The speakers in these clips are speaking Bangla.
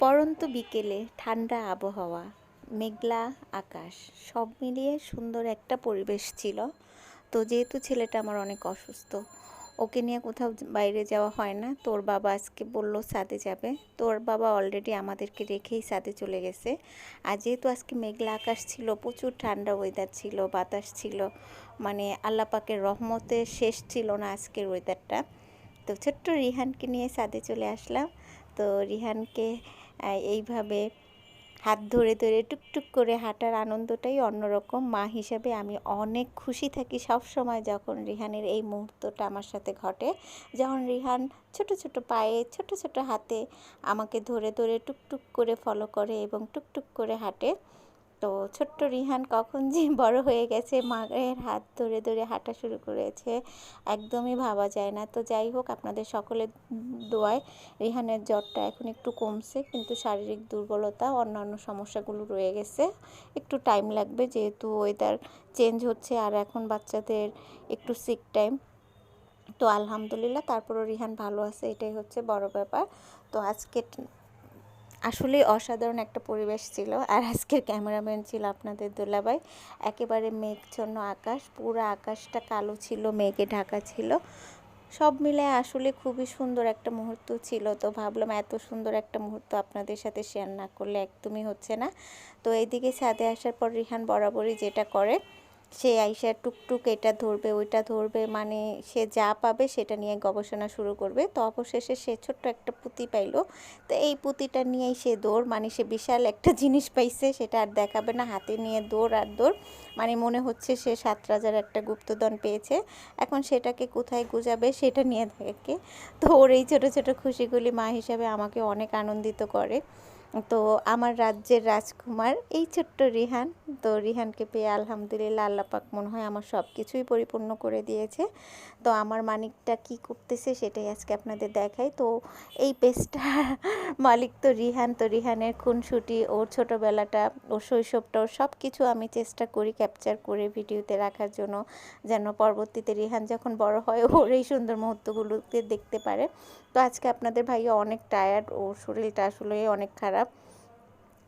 পরন্ত বিকেলে ঠান্ডা আবহাওয়া, মেঘলা আকাশ, সব মিলিয়ে সুন্দর একটা পরিবেশ ছিল। তো যেহেতু ছেলেটা আমার অনেক অসুস্থ, ওকে নিয়ে কোথাও বাইরে যাওয়া হয় না। তোর বাবা আজকে বলল সাদে যাবে। তোর বাবা অলরেডি আমাদেরকে রেখেই সাদে চলে গেছে। আর যেহেতু আজকে মেঘলা আকাশ ছিল, প্রচুর ঠান্ডা ওয়েদার ছিল, বাতাস ছিল মানে আল্লাপাকের রহমতে শেষ ছিল না আজকের ওয়েদারটা তো ছোট্ট রিহানকে নিয়ে সাদে চলে আসলাম। তো রিহানকে এইভাবে হাত ধরে ধরে টুকটুক করে হাঁটার আনন্দটাই অন্যরকম। মা হিসাবে আমি অনেক খুশি থাকি সব সময় যখন রিহানের এই মুহূর্তটা আমার সাথে ঘটে। যখন রিহান ছোট ছোট পায়ে, ছোট ছোট হাতে আমাকে ধরে ধরে টুকটুক করে ফলো করে এবং টুকটুক করে হাঁটে। তো ছোট্ট রিহান কখন যে বড় হয়ে গেছে, মায়ের হাত ধরে ধরে হাঁটা শুরু করেছে, একদমই ভাবা যায় না। তো যাই হোক, আপনাদের সকলের দোয়ায় রিহানের জ্বরটা এখন একটু কমছে, কিন্তু শারীরিক দুর্বলতা, অন্যান্য সমস্যাগুলো রয়ে গেছে। একটু টাইম লাগবে, যেহেতু ওয়েদার চেঞ্জ হচ্ছে, আর এখন বাচ্চাদের একটু সিক টাইম তো আলহামদুলিল্লাহ, তারপরও রিহান ভালো আছে, এটাই হচ্ছে বড় ব্যাপার। তো আজকে আসলে অসাধারণ একটা পরিবেশ ছিল। আর আজকের ক্যামেরাম্যান ছিল আপনাদের দোলাবাই একেবারে মেঘছন্ন আকাশ, পুরো আকাশটা কালো ছিল, মেঘে ঢাকা ছিল। সব মিলে আসলে খুবই সুন্দর একটা মুহূর্ত ছিল। তো ভাবলাম এত সুন্দর একটা মুহূর্ত আপনাদের সাথে শেয়ার না করলে একদমই হচ্ছে না। তো এইদিকে ছাদে আসার পর রিহান বরাবরই যেটা করে সে আইসা টুকটুক, এটা ধরবে, ওইটা ধরবে মানে সে যা পাবে সেটা নিয়ে গবেষণা শুরু করবে। তো অবশেষে সে ছোট্ট একটা পুঁতি পাইলো। তো এই পুঁতিটা নিয়েই সে দৌড় মানে সে বিশাল একটা জিনিস পাইছে, সেটা আর দেখাবে না, হাতে নিয়ে দৌড় আর দৌড়। মানে মনে হচ্ছে সে সাত রাজার একটা গুপ্তধন পেয়েছে। এখন সেটাকে কোথায় গুজাবে সেটা নিয়ে থাকে তো ওর এই ছোটো ছোটো খুশিগুলি মা হিসাবে আমাকে অনেক আনন্দিত করে। তো আমার রাজ্যের রাজকুমার, এই ছোট্ট রিহান। তো রিহানকে পেয়ে আলহামদুলিল্লাহ আল্লাহ পাক মনে হয় আমার সব কিছুই পরিপূর্ণ করে দিয়েছে। তো আমার মানিকটা কি করতেছে সেটাই আজকে আপনাদের দেখাই। তো এই পেজটা মালিক তো রিহান, তো রিহানের খুনসুটি, ওর ছোটোবেলাটা, ওর শৈশবটা, ওর সব কিছু আমি চেষ্টা করি ক্যাপচার করে ভিডিওতে রাখার জন্য। যেন পরবর্তীতে রিহান যখন বড় হয় ওর এই সুন্দর মুহূর্তগুলোকে দেখতে পারে। তো আজকে আপনাদের ভাইয়া অনেক টায়ার্ড ওর শরীরটা আসলে অনেক খারাপ।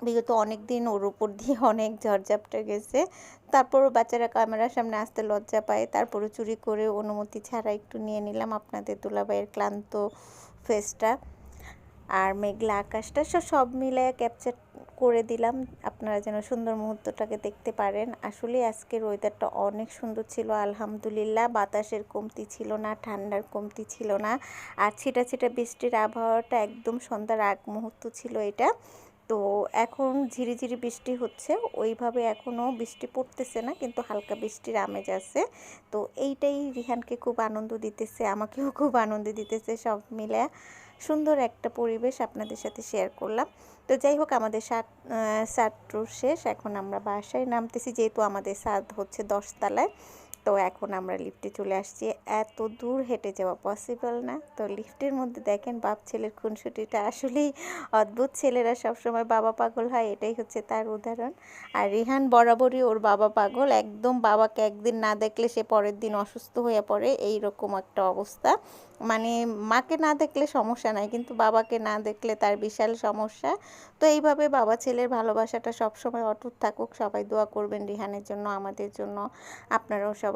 বিগত অনেক দিন ওর উপর দিয়ে অনেক ঝড়ঝাপটা গেছে। তারপরও বাচ্চারা ক্যামেরার সামনে আসতে লজ্জা পায়। তারপরে চুরি করে অনুমতি ছাড়া একটু নিয়ে নিলাম আপনাদের দুলাভাইয়ের ক্লান্ত ফেসটা আর মেঘলা আকাশটা সব মিলায় ক্যাপচার করে দিলাম। আপনারা যেন সুন্দর মুহূর্তটাকে দেখতে পারেন। আসলে আজকের ওয়েদারটা অনেক সুন্দর ছিল, আলহামদুলিল্লাহ। বাতাসের কমতি ছিল না, ঠান্ডার কমতি ছিল না। আর ছিটা ছিটা বৃষ্টির আবহাওয়াটা একদম সন্ধ্যার আগ মুহূর্ত ছিল এটা। তো এখন ঝিরিঝিরি বৃষ্টি হচ্ছে, ওইভাবে এখনও বৃষ্টি পড়তেছে না, কিন্তু হালকা বৃষ্টির আমেজ আছে। তো এইটাই রিহানকে খুব আনন্দ দিতেছে, আমাকেও খুব আনন্দ দিতেছে সব মিলে। সুন্দর একটা পরিবেশ আপনাদের সাথে শেয়ার করলাম। তো যাই হোক, আমাদের সাত সাত শেষ, এখন আমরা বাসায় নামতেছি, যেহেতু আমাদের সাদ হচ্ছে দশতলায়। তো এখন আমরা লিফটে চলে আসছি। এত দূর হেঁটে যাওয়া পসিবল না। তো লিফটের মধ্যে দেখেন বাপ ছেলের খুনসুটিটা আসলেই অদ্ভুত। ছেলেরা সবসময় বাবা পাগল হয়, এটাই হচ্ছে তার উদাহরণ। আর রিহান বরাবরই ওর বাবা পাগল। একদম বাবাকে একদিন না দেখলে সে পরের দিন অসুস্থ হয়ে পড়ে। এই রকম একটা অবস্থা। মানে মাকে না দেখলে সমস্যা নাই, কিন্তু বাবাকে না দেখলে তার বিশাল সমস্যা। তো এইভাবে বাবা ছেলের ভালোবাসাটা সবসময় অটুট থাকুক। সবাই দোয়া করবেন রিহানের জন্য, আমাদের জন্য। আপনারাও সবাই